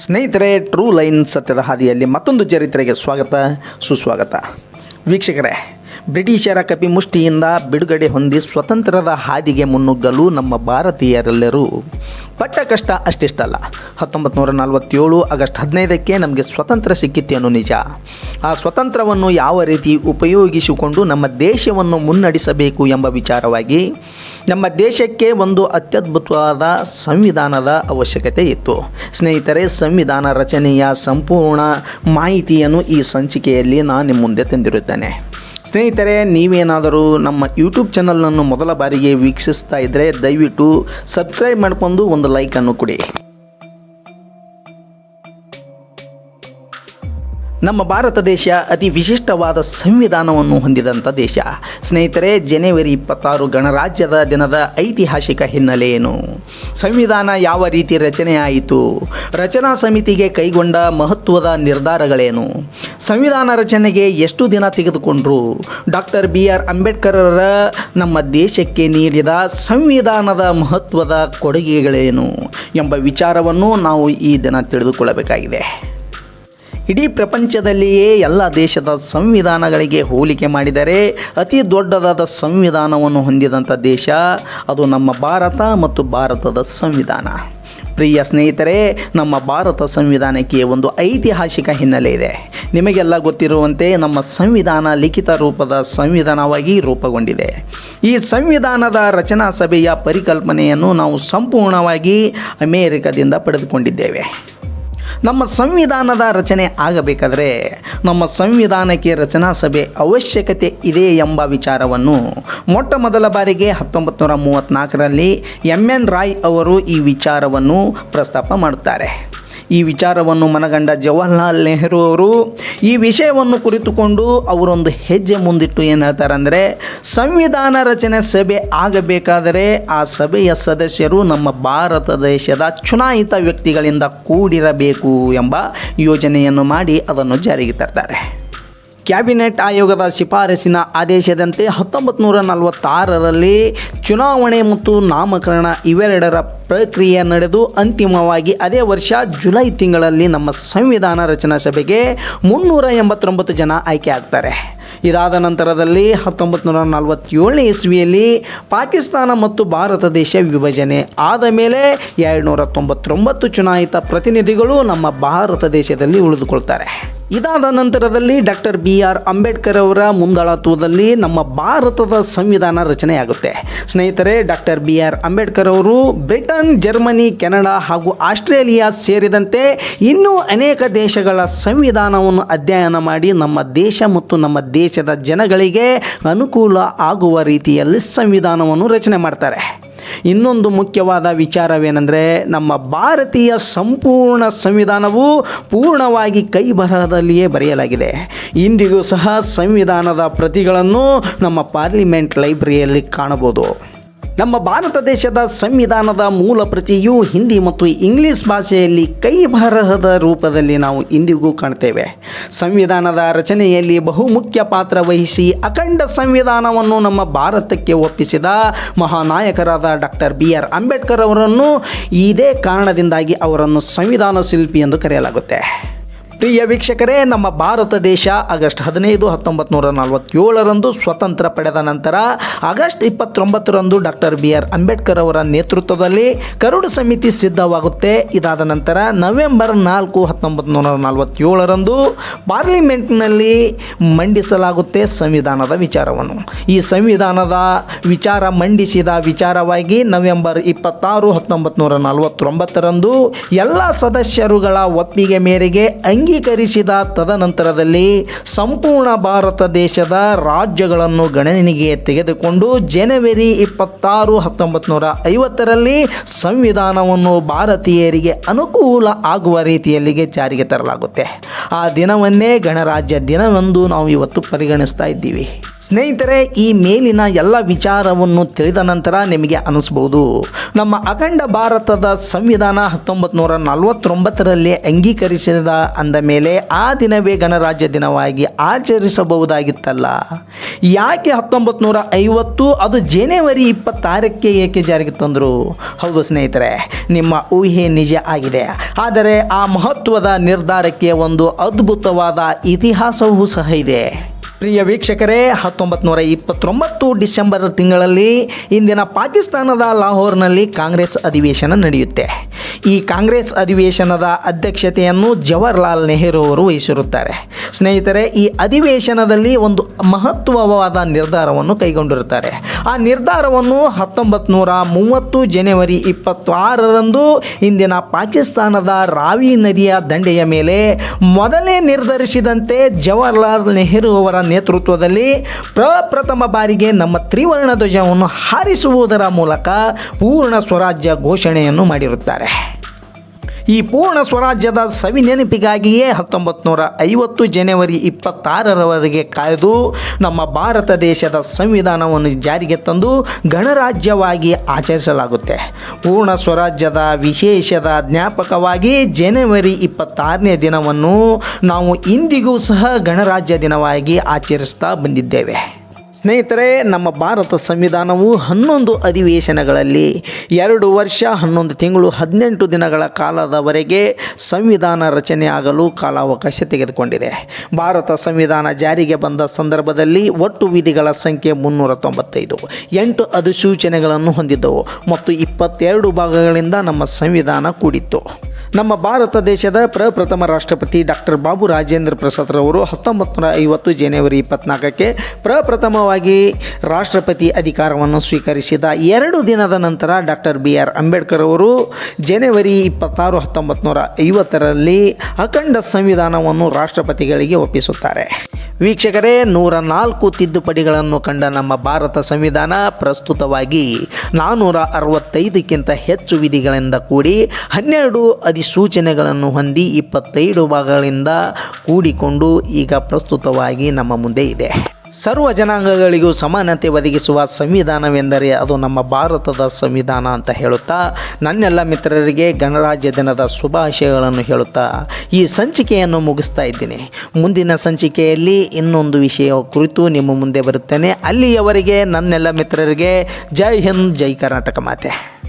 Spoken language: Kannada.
ಸ್ನೇಹಿತರೆ ಟ್ರೂ ಲೈನ್ ಸತ್ಯದ ಹಾದಿಯಲ್ಲಿ ಮತ್ತೊಂದು ಚರಿತ್ರೆಗೆ ಸ್ವಾಗತ, ಸುಸ್ವಾಗತ. ವೀಕ್ಷಕರೇ, ಬ್ರಿಟಿಷರ ಕಪಿಮುಷ್ಟಿಯಿಂದ ಬಿಡುಗಡೆ ಹೊಂದಿ ಸ್ವತಂತ್ರದ ಹಾದಿಗೆ ಮುನ್ನುಗ್ಗಲು ನಮ್ಮ ಭಾರತೀಯರೆಲ್ಲರೂ ಪಟ್ಟ ಕಷ್ಟ ಅಷ್ಟಿಷ್ಟಲ್ಲ. ಹತ್ತೊಂಬತ್ತು ನೂರ ನಲವತ್ತೇಳು ಆಗಸ್ಟ್ ಹದಿನೈದಕ್ಕೆ ನಮಗೆ ಸ್ವತಂತ್ರ ಸಿಕ್ಕಿತ್ತೇನು ನಿಜ. ಆ ಸ್ವತಂತ್ರವನ್ನು ಯಾವ ರೀತಿ ಉಪಯೋಗಿಸಿಕೊಂಡು ನಮ್ಮ ದೇಶವನ್ನು ಮುನ್ನಡೆಸಬೇಕು ಎಂಬ ವಿಚಾರವಾಗಿ ನಮ್ಮ ದೇಶಕ್ಕೆ ಒಂದು ಅತ್ಯದ್ಭುತವಾದ ಸಂವಿಧಾನದ ಅವಶ್ಯಕತೆ ಇತ್ತು. ಸ್ನೇಹಿತರೆ, ಸಂವಿಧಾನ ರಚನೆಯ ಸಂಪೂರ್ಣ ಮಾಹಿತಿಯನ್ನು ಈ ಸಂಚಿಕೆಯಲ್ಲಿ ನಾನು ನಿಮ್ಮ ಮುಂದೆ ತಂದಿರುತ್ತೇನೆ. ಸ್ನೇಹಿತರೆ, ನೀವೇನಾದರೂ ನಮ್ಮ ಯೂಟ್ಯೂಬ್ ಚಾನಲನ್ನು ಮೊದಲ ಬಾರಿಗೆ ವೀಕ್ಷಿಸ್ತಾ ಇದ್ದರೆ ದಯವಿಟ್ಟು ಸಬ್ಸ್ಕ್ರೈಬ್ ಮಾಡಿಕೊಂಡು ಒಂದು ಲೈಕನ್ನು ಕೊಡಿ. ನಮ್ಮ ಭಾರತ ದೇಶ ಅತಿ ವಿಶಿಷ್ಟವಾದ ಸಂವಿಧಾನವನ್ನು ಹೊಂದಿದಂಥ ದೇಶ. ಸ್ನೇಹಿತರೆ, ಜನವರಿ ಇಪ್ಪತ್ತಾರು ಗಣರಾಜ್ಯದ ದಿನದ ಐತಿಹಾಸಿಕ ಹಿನ್ನೆಲೆ ಏನು ಸಂವಿಧಾನ ಯಾವ ರೀತಿ ರಚನೆಯಾಯಿತು ರಚನಾ ಸಮಿತಿಗೆ ಕೈಗೊಂಡ ಮಹತ್ವದ ನಿರ್ಧಾರಗಳೇನು? ಸಂವಿಧಾನ ರಚನೆಗೆ ಎಷ್ಟು ದಿನ ತೆಗೆದುಕೊಂಡ್ರು? ಡಾಕ್ಟರ್ ಬಿ ಆರ್ ಅಂಬೇಡ್ಕರರ ನಮ್ಮ ದೇಶಕ್ಕೆ ನೀಡಿದ ಸಂವಿಧಾನದ ಮಹತ್ವದ ಕೊಡುಗೆಗಳೇನು ಎಂಬ ವಿಚಾರವನ್ನು ನಾವು ಈ ದಿನ ತಿಳಿದುಕೊಳ್ಳಬೇಕಾಗಿದೆ. ಇಡೀ ಪ್ರಪಂಚದಲ್ಲಿಯೇ ಎಲ್ಲ ದೇಶದ ಸಂವಿಧಾನಗಳಿಗೆ ಹೋಲಿಕೆ ಮಾಡಿದರೆ ಅತಿ ದೊಡ್ಡದಾದ ಸಂವಿಧಾನವನ್ನು ಹೊಂದಿದಂಥ ದೇಶ ಅದು ನಮ್ಮ ಭಾರತ ಮತ್ತು ಭಾರತದ ಸಂವಿಧಾನ. ಪ್ರಿಯ ಸ್ನೇಹಿತರೆ, ನಮ್ಮ ಭಾರತ ಸಂವಿಧಾನಕ್ಕೆ ಒಂದು ಐತಿಹಾಸಿಕ ಹಿನ್ನೆಲೆ ಇದೆ. ನಿಮಗೆಲ್ಲ ಗೊತ್ತಿರುವಂತೆ ನಮ್ಮ ಸಂವಿಧಾನ ಲಿಖಿತ ರೂಪದ ಸಂವಿಧಾನವಾಗಿ ರೂಪುಗೊಂಡಿದೆ. ಈ ಸಂವಿಧಾನದ ರಚನಾ ಸಭೆಯ ಪರಿಕಲ್ಪನೆಯನ್ನು ನಾವು ಸಂಪೂರ್ಣವಾಗಿ ಅಮೇರಿಕದಿಂದ ಪಡೆದುಕೊಂಡಿದ್ದೇವೆ. ನಮ್ಮ ಸಂವಿಧಾನದ ರಚನೆ ಆಗಬೇಕಾದರೆ ನಮ್ಮ ಸಂವಿಧಾನಕ್ಕೆ ರಚನಾ ಸಭೆ ಅವಶ್ಯಕತೆ ಇದೆ ಎಂಬ ವಿಚಾರವನ್ನು ಮೊಟ್ಟ ಮೊದಲ ಬಾರಿಗೆ ಹತ್ತೊಂಬತ್ತು ನೂರ ಮೂವತ್ತ್ನಾಲ್ಕರಲ್ಲಿ ಎಂ ಎನ್ ರಾಯ್ ಅವರು ಈ ವಿಚಾರವನ್ನು ಪ್ರಸ್ತಾಪ ಮಾಡುತ್ತಾರೆ. ಈ ವಿಚಾರವನ್ನು ಮನಗಂಡ ಜವಾಹರ್ಲಾಲ್ ನೆಹರು ಅವರು ಈ ವಿಷಯವನ್ನು ಕುರಿತುಕೊಂಡು ಅವರೊಂದು ಹೆಜ್ಜೆ ಮುಂದಿಟ್ಟು ಏನು ಹೇಳ್ತಾರೆ ಅಂದರೆ, ಸಂವಿಧಾನ ರಚನೆ ಸಭೆ ಆಗಬೇಕಾದರೆ ಆ ಸಭೆಯ ಸದಸ್ಯರು ನಮ್ಮ ಭಾರತ ದೇಶದ ಚುನಾಯಿತ ವ್ಯಕ್ತಿಗಳಿಂದ ಕೂಡಿರಬೇಕು ಎಂಬ ಯೋಜನೆಯನ್ನು ಮಾಡಿ ಅದನ್ನು ಜಾರಿಗೆ ತರ್ತಾರೆ. ಕ್ಯಾಬಿನೆಟ್ ಆಯೋಗದ ಶಿಫಾರಸಿನ ಆದೇಶದಂತೆ ಹತ್ತೊಂಬತ್ತು ನೂರ ನಲವತ್ತಾರರಲ್ಲಿ ಚುನಾವಣೆ ಮತ್ತು ನಾಮಕರಣ ಇವೆರಡರ ಪ್ರಕ್ರಿಯೆ ನಡೆದು ಅಂತಿಮವಾಗಿ ಅದೇ ವರ್ಷ ಜುಲೈ ತಿಂಗಳಲ್ಲಿ ನಮ್ಮ ಸಂವಿಧಾನ ರಚನಾ ಸಭೆಗೆ ಮುನ್ನೂರ ಎಂಬತ್ತೊಂಬತ್ತು ಜನ ಆಯ್ಕೆ ಆಗ್ತಾರೆ ಇದಾದ ನಂತರದಲ್ಲಿ ಹತ್ತೊಂಬತ್ತು ನೂರ ನಲವತ್ತೇಳನೇ ಇಸ್ವಿಯಲ್ಲಿ ಪಾಕಿಸ್ತಾನ ಮತ್ತು ಭಾರತ ದೇಶ ವಿಭಜನೆ ಆದ ಮೇಲೆ ಎರಡುನೂರ ತೊಂಬತ್ತೊಂಬತ್ತು ಚುನಾಯಿತ ಪ್ರತಿನಿಧಿಗಳು ನಮ್ಮ ಭಾರತ ದೇಶದಲ್ಲಿ ಉಳಿದುಕೊಳ್ತಾರೆ. ಇದಾದ ನಂತರದಲ್ಲಿ ಡಾಕ್ಟರ್ ಬಿ ಆರ್ ಅಂಬೇಡ್ಕರ್ ಅವರ ಮುಂದಾಳತ್ವದಲ್ಲಿ ನಮ್ಮ ಭಾರತದ ಸಂವಿಧಾನ ರಚನೆಯಾಗುತ್ತೆ. ಸ್ನೇಹಿತರೆ, ಡಾಕ್ಟರ್ ಬಿ ಆರ್ ಅಂಬೇಡ್ಕರ್ ಅವರು ಬ್ರಿಟನ್, ಜರ್ಮನಿ, ಕೆನಡಾ ಹಾಗೂ ಆಸ್ಟ್ರೇಲಿಯಾ ಸೇರಿದಂತೆ ಇನ್ನೂ ಅನೇಕ ದೇಶಗಳ ಸಂವಿಧಾನವನ್ನು ಅಧ್ಯಯನ ಮಾಡಿ ನಮ್ಮ ದೇಶ ಮತ್ತು ನಮ್ಮ ದೇಶದ ಜನಗಳಿಗೆ ಅನುಕೂಲ ಆಗುವ ರೀತಿಯಲ್ಲಿ ಸಂವಿಧಾನವನ್ನು ರಚನೆ ಮಾಡ್ತಾರೆ. ಇನ್ನೊಂದು ಮುಖ್ಯವಾದ ವಿಚಾರವೇನೆಂದರೆ, ನಮ್ಮ ಭಾರತೀಯ ಸಂಪೂರ್ಣ ಸಂವಿಧಾನವು ಪೂರ್ಣವಾಗಿ ಕೈ ಬರಹದಲ್ಲಿಯೇ ಬರೆಯಲಾಗಿದೆ. ಇಂದಿಗೂ ಸಹ ಸಂವಿಧಾನದ ಪ್ರತಿಗಳನ್ನು ನಮ್ಮ ಪಾರ್ಲಿಮೆಂಟ್ ಲೈಬ್ರರಿಯಲ್ಲಿ ಕಾಣಬಹುದು. ನಮ್ಮ ಭಾರತ ದೇಶದ ಸಂವಿಧಾನದ ಮೂಲ ಪ್ರತಿಯು ಹಿಂದಿ ಮತ್ತು ಇಂಗ್ಲಿಷ್ ಭಾಷೆಯಲ್ಲಿ ಕೈ ಬರಹದ ರೂಪದಲ್ಲಿ ನಾವು ಇಂದಿಗೂ ಕಾಣ್ತೇವೆ. ಸಂವಿಧಾನದ ರಚನೆಯಲ್ಲಿ ಬಹುಮುಖ್ಯ ಪಾತ್ರ ವಹಿಸಿ ಅಖಂಡ ಸಂವಿಧಾನವನ್ನು ನಮ್ಮ ಭಾರತಕ್ಕೆ ಒಪ್ಪಿಸಿದ ಮಹಾನಾಯಕರಾದ ಡಾಕ್ಟರ್ ಬಿ ಆರ್ ಅಂಬೇಡ್ಕರ್ ಅವರನ್ನು ಇದೇ ಕಾರಣದಿಂದಾಗಿ ಅವರನ್ನು ಸಂವಿಧಾನ ಶಿಲ್ಪಿ ಎಂದು ಕರೆಯಲಾಗುತ್ತೆ. ಪ್ರಿಯ ವೀಕ್ಷಕರೇ, ನಮ್ಮ ಭಾರತ ದೇಶ ಆಗಸ್ಟ್ ಹದಿನೈದು ಹತ್ತೊಂಬತ್ತು ನೂರ ನಲವತ್ತೇಳರಂದು ಸ್ವತಂತ್ರ ಪಡೆದ ನಂತರ ಆಗಸ್ಟ್ ಇಪ್ಪತ್ತೊಂಬತ್ತರಂದು ಡಾಕ್ಟರ್ ಬಿ ಆರ್ ಅಂಬೇಡ್ಕರ್ ಅವರ ನೇತೃತ್ವದಲ್ಲಿ ಕರಡು ಸಮಿತಿ ಸಿದ್ಧವಾಗುತ್ತೆ. ಇದಾದ ನಂತರ ನವೆಂಬರ್ ನಾಲ್ಕು ಹತ್ತೊಂಬತ್ತು ನೂರ ನಲವತ್ತೇಳರಂದು ಪಾರ್ಲಿಮೆಂಟ್ನಲ್ಲಿ ಮಂಡಿಸಲಾಗುತ್ತೆ ಸಂವಿಧಾನದ ವಿಚಾರವನ್ನು. ಈ ಸಂವಿಧಾನದ ವಿಚಾರ ಮಂಡಿಸಿದ ವಿಚಾರವಾಗಿ ನವೆಂಬರ್ ಇಪ್ಪತ್ತಾರು ಹತ್ತೊಂಬತ್ತು ನೂರ ನಲವತ್ತೊಂಬತ್ತರಂದು ಎಲ್ಲ ಸದಸ್ಯರುಗಳ ಒಪ್ಪಿಗೆ ಮೇರೆಗೆ ಅಂಗೀಕರಿಸಿದ ತದನಂತರದಲ್ಲಿ ಸಂಪೂರ್ಣ ಭಾರತ ದೇಶದ ರಾಜ್ಯಗಳನ್ನು ಗಣನೆಗೆ ತೆಗೆದುಕೊಂಡು ಜನವರಿ ಇಪ್ಪತ್ತಾರು ಹತ್ತೊಂಬತ್ತು ನೂರ ಐವತ್ತರಲ್ಲಿ ಸಂವಿಧಾನವನ್ನು ಭಾರತೀಯರಿಗೆ ಅನುಕೂಲ ಆಗುವ ರೀತಿಯಲ್ಲಿಗೆ ಜಾರಿಗೆ ತರಲಾಗುತ್ತೆ. ಆ ದಿನವನ್ನೇ ಗಣರಾಜ್ಯ ದಿನವೆಂದು ನಾವು ಇವತ್ತು ಪರಿಗಣಿಸ್ತಾ ಇದ್ದೀವಿ. ಸ್ನೇಹಿತರೆ, ಈ ಮೇಲಿನ ಎಲ್ಲ ವಿಚಾರವನ್ನು ತಿಳಿದ ನಂತರ ನಿಮಗೆ ಅನಿಸ್ಬೋದು, ನಮ್ಮ ಅಖಂಡ ಭಾರತದ ಸಂವಿಧಾನ ಹತ್ತೊಂಬತ್ತು ನೂರ ನಲವತ್ತೊಂಬತ್ತರಲ್ಲಿ ಅಂಗೀಕರಿಸಿದ ಅಂದ ಮೇಲೆ ಆ ದಿನವೇ ಗಣರಾಜ್ಯ ದಿನವಾಗಿ ಆಚರಿಸಬಹುದಾಗಿತ್ತಲ್ಲ. ಯಾಕೆ ಹತ್ತೊಂಬತ್ತು ನೂರ ಐವತ್ತು ಅದು ಜನವರಿ ಇಪ್ಪತ್ತಾರಕ್ಕೆ ಏಕೆ ಜಾರಿಗೆ ತಂದರು? ಹೌದು ಸ್ನೇಹಿತರೆ, ನಿಮ್ಮ ಊಹೆ ನಿಜ ಆಗಿದೆ. ಆದರೆ ಆ ಮಹತ್ವದ ನಿರ್ಧಾರಕ್ಕೆ ಒಂದು ಅದ್ಭುತವಾದ ಇತಿಹಾಸವೂ ಸಹ ಇದೆ. ಪ್ರಿಯ ವೀಕ್ಷಕರೇ ಹತ್ತೊಂಬತ್ತು ನೂರ ಇಪ್ಪತ್ತೊಂಬತ್ತು ಡಿಸೆಂಬರ್ ತಿಂಗಳಲ್ಲಿ ಇಂದಿನ ಪಾಕಿಸ್ತಾನದ ಲಾಹೋರ್ನಲ್ಲಿ ಕಾಂಗ್ರೆಸ್ ಅಧಿವೇಶನ ನಡೆಯುತ್ತೆ. ಈ ಕಾಂಗ್ರೆಸ್ ಅಧಿವೇಶನದ ಅಧ್ಯಕ್ಷತೆಯನ್ನು ಜವಾಹರ್ಲಾಲ್ ನೆಹರು ಅವರು ವಹಿಸಿರುತ್ತಾರೆ. ಸ್ನೇಹಿತರೆ, ಈ ಅಧಿವೇಶನದಲ್ಲಿ ಒಂದು ಮಹತ್ವವಾದ ನಿರ್ಧಾರವನ್ನು ಕೈಗೊಂಡಿರುತ್ತಾರೆ. ಆ ನಿರ್ಧಾರವನ್ನು ಹತ್ತೊಂಬತ್ತು ನೂರ ಮೂವತ್ತು ಜನವರಿ ಇಪ್ಪತ್ತಾರರಂದು ಇಂದಿನ ಪಾಕಿಸ್ತಾನದ ರಾವಿ ನದಿಯ ದಂಡೆಯ ಮೇಲೆ ಮೊದಲೇ ನಿರ್ಧರಿಸಿದಂತೆ ಜವಹರ್ಲಾಲ್ ನೆಹರು ಅವರ ನೇತೃತ್ವದಲ್ಲಿ ಪ್ರಪ್ರಥಮ ಬಾರಿಗೆ ನಮ್ಮ ತ್ರಿವರ್ಣ ಧ್ವಜವನ್ನು ಹಾರಿಸುವುದರ ಮೂಲಕ ಪೂರ್ಣ ಸ್ವರಾಜ್ಯ ಘೋಷಣೆಯನ್ನು ಮಾಡಿರುತ್ತಾರೆ. ಈ ಪೂರ್ಣ ಸ್ವರಾಜ್ಯದ ಸವಿ ನೆನಪಿಗಾಗಿಯೇ ಹತ್ತೊಂಬತ್ತು ನೂರ ಐವತ್ತು ಜನವರಿ ಇಪ್ಪತ್ತಾರರವರೆಗೆ ಕಾಯ್ದು ನಮ್ಮ ಭಾರತ ದೇಶದ ಸಂವಿಧಾನವನ್ನು ಜಾರಿಗೆ ತಂದು ಗಣರಾಜ್ಯವಾಗಿ ಆಚರಿಸಲಾಗುತ್ತೆ. ಪೂರ್ಣ ಸ್ವರಾಜ್ಯದ ವಿಶೇಷದ ಜ್ಞಾಪಕವಾಗಿ ಜನವರಿ ಇಪ್ಪತ್ತಾರನೇ ದಿನವನ್ನು ನಾವು ಇಂದಿಗೂ ಸಹ ಗಣರಾಜ್ಯ ದಿನವಾಗಿ ಆಚರಿಸ್ತಾ ಬಂದಿದ್ದೇವೆ. ಸ್ನೇಹಿತರೆ, ನಮ್ಮ ಭಾರತ ಸಂವಿಧಾನವು ಹನ್ನೊಂದು ಅಧಿವೇಶನಗಳಲ್ಲಿ ಎರಡು ವರ್ಷ, ಹನ್ನೊಂದು ತಿಂಗಳು, ಹದಿನೆಂಟು ದಿನಗಳ ಕಾಲದವರೆಗೆ ಸಂವಿಧಾನ ರಚನೆ ಆಗಲು ಕಾಲಾವಕಾಶ ತೆಗೆದುಕೊಂಡಿದೆ. ಭಾರತ ಸಂವಿಧಾನ ಜಾರಿಗೆ ಬಂದ ಸಂದರ್ಭದಲ್ಲಿ ಒಟ್ಟು ವಿಧಿಗಳ ಸಂಖ್ಯೆ ಮುನ್ನೂರ ತೊಂಬತ್ತೈದು ಎಂಟು ಅಧಿಸೂಚನೆಗಳನ್ನು ಹೊಂದಿದ್ದವು ಮತ್ತು ಇಪ್ಪತ್ತೆರಡು ಭಾಗಗಳಿಂದ ನಮ್ಮ ಸಂವಿಧಾನ ಕೂಡಿತ್ತು. ನಮ್ಮ ಭಾರತ ದೇಶದ ಪ್ರಪ್ರಥಮ ರಾಷ್ಟ್ರಪತಿ ಡಾಕ್ಟರ್ ಬಾಬು ರಾಜೇಂದ್ರ ಪ್ರಸಾದ್ರವರು ಹತ್ತೊಂಬತ್ತು ನೂರ ಐವತ್ತು ಜನವರಿ ಇಪ್ಪತ್ನಾಲ್ಕಕ್ಕೆ ಪ್ರಪ್ರಥಮವಾಗಿ ರಾಷ್ಟ್ರಪತಿ ಅಧಿಕಾರವನ್ನು ಸ್ವೀಕರಿಸಿದ ಎರಡು ದಿನದ ನಂತರ ಡಾಕ್ಟರ್ ಬಿ ಆರ್ ಅಂಬೇಡ್ಕರ್ ಅವರು ಜನವರಿ ಇಪ್ಪತ್ತಾರು ಹತ್ತೊಂಬತ್ತು ನೂರ ಐವತ್ತರಲ್ಲಿ ಅಖಂಡ ಸಂವಿಧಾನವನ್ನು ರಾಷ್ಟ್ರಪತಿಗಳಿಗೆ ಒಪ್ಪಿಸುತ್ತಾರೆ. ವೀಕ್ಷಕರೇ, ನೂರ ನಾಲ್ಕು ತಿದ್ದುಪಡಿಗಳನ್ನು ಕಂಡ ನಮ್ಮ ಭಾರತ ಸಂವಿಧಾನ ಪ್ರಸ್ತುತವಾಗಿ ನಾನ್ನೂರ ಅರವತ್ತೈದಕ್ಕಿಂತ ಹೆಚ್ಚು ವಿಧಿಗಳಿಂದ ಕೂಡಿ ಹನ್ನೆರಡು ಅಧಿಸೂಚನೆಗಳನ್ನು ಹೊಂದಿ ಇಪ್ಪತ್ತೈದು ಭಾಗಗಳಿಂದ ಕೂಡಿಕೊಂಡು ಈಗ ಪ್ರಸ್ತುತವಾಗಿ ನಮ್ಮ ಮುಂದೆ ಇದೆ. ಸರ್ವ ಜನಾಂಗಗಳಿಗೂ ಸಮಾನತೆ ಒದಗಿಸುವ ಸಂವಿಧಾನವೆಂದರೆ ಅದು ನಮ್ಮ ಭಾರತದ ಸಂವಿಧಾನ ಅಂತ ಹೇಳುತ್ತಾ, ನನ್ನೆಲ್ಲ ಮಿತ್ರರಿಗೆ ಗಣರಾಜ್ಯ ದಿನದ ಶುಭಾಶಯಗಳನ್ನು ಹೇಳುತ್ತಾ ಈ ಸಂಚಿಕೆಯನ್ನು ಮುಗಿಸ್ತಾ ಇದ್ದೀನಿ. ಮುಂದಿನ ಸಂಚಿಕೆಯಲ್ಲಿ ಇನ್ನೊಂದು ವಿಷಯ ಕುರಿತು ನಿಮ್ಮ ಮುಂದೆ ಬರುತ್ತೇನೆ. ಅಲ್ಲಿಯವರೆಗೆ ನನ್ನೆಲ್ಲ ಮಿತ್ರರಿಗೆ ಜೈ ಹಿಂದ್, ಜೈ ಕರ್ನಾಟಕ ಮಾತೆ.